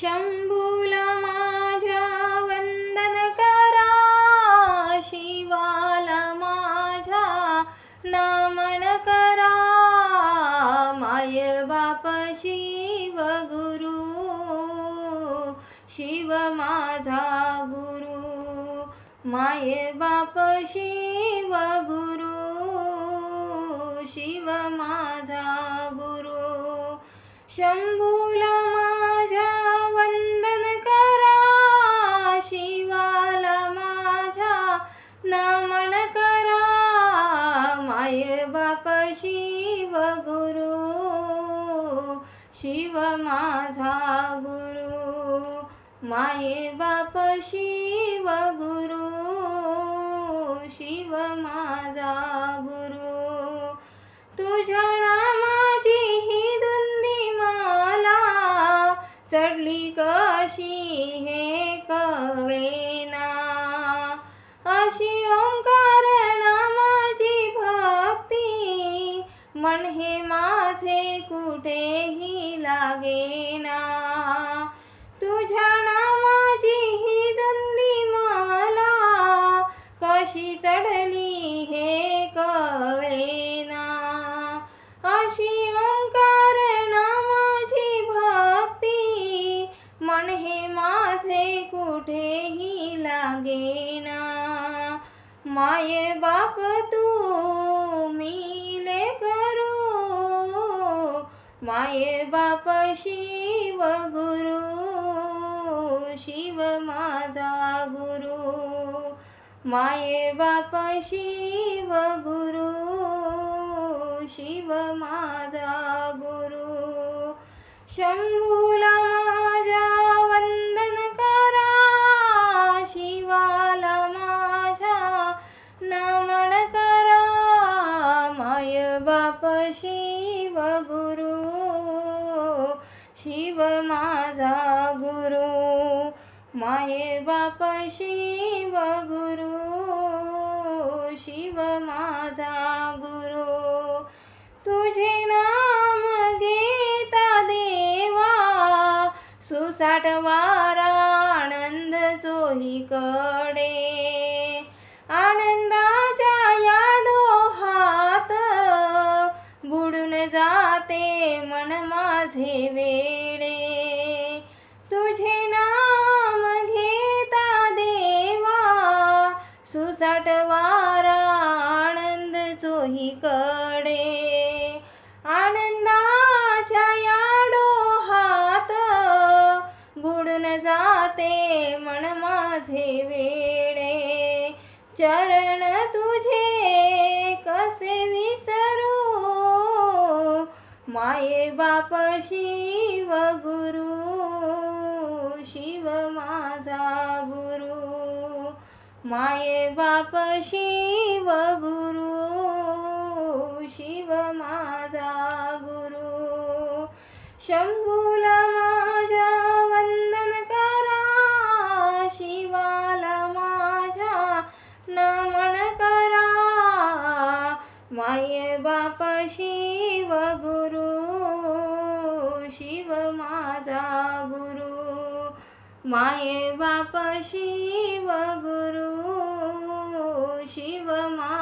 शंभूला माझ्या वंदन करा शिवाला माझ्या नमन करा. माय बाप शिव गुरु शिव माझा गुरु. माय बाप शिव गुरु शिव माझा गुरु. शंभू बाप शिव गुरु शिव माझा गुरु. माये बाप शिव गुरु शिव माझा गुरु. तुझ्या नामाची ही धुंदी मला चढली कशी हे कवे मन हे माझे कुठेही लागेना. तुझ्या नावाची ही धंदी मला कशी चढली हे कळेना. अशी ओंकार नामाची भक्ती मन हे माझे कुठेही लागेना. माये बाप माये बाप शिव गुरु शिव माझा गुरु. माये बाप शिव गुरु शिव माझा गुरु. शंभूला माझ्या वंदन करा शिवाला माझ्या नमन करा. माय बाप शिव शिव माझा गुरु माये बाप शिव गुरु शिव माझा गुरु. तुझे नाम घेता देवा सुसाटवा माझे वेडे तुझे नाम घेता देवा. सुसटवारा आनंद आनंद चोहीकडे आनंदाच्या या डोहात बुडून जाते मन माझे वेडे. चरण तुझे माये बाप शिव गुरु शिव माझा गुरु. माये बाप शिव गुरु शिव माझा गुरु. शंभूला माझ्या वंदन करा शिवाला माझ्या नमन करा. माये बाप शिव शिव माझा गुरु. माये बाप शिव गुरु. शिव मा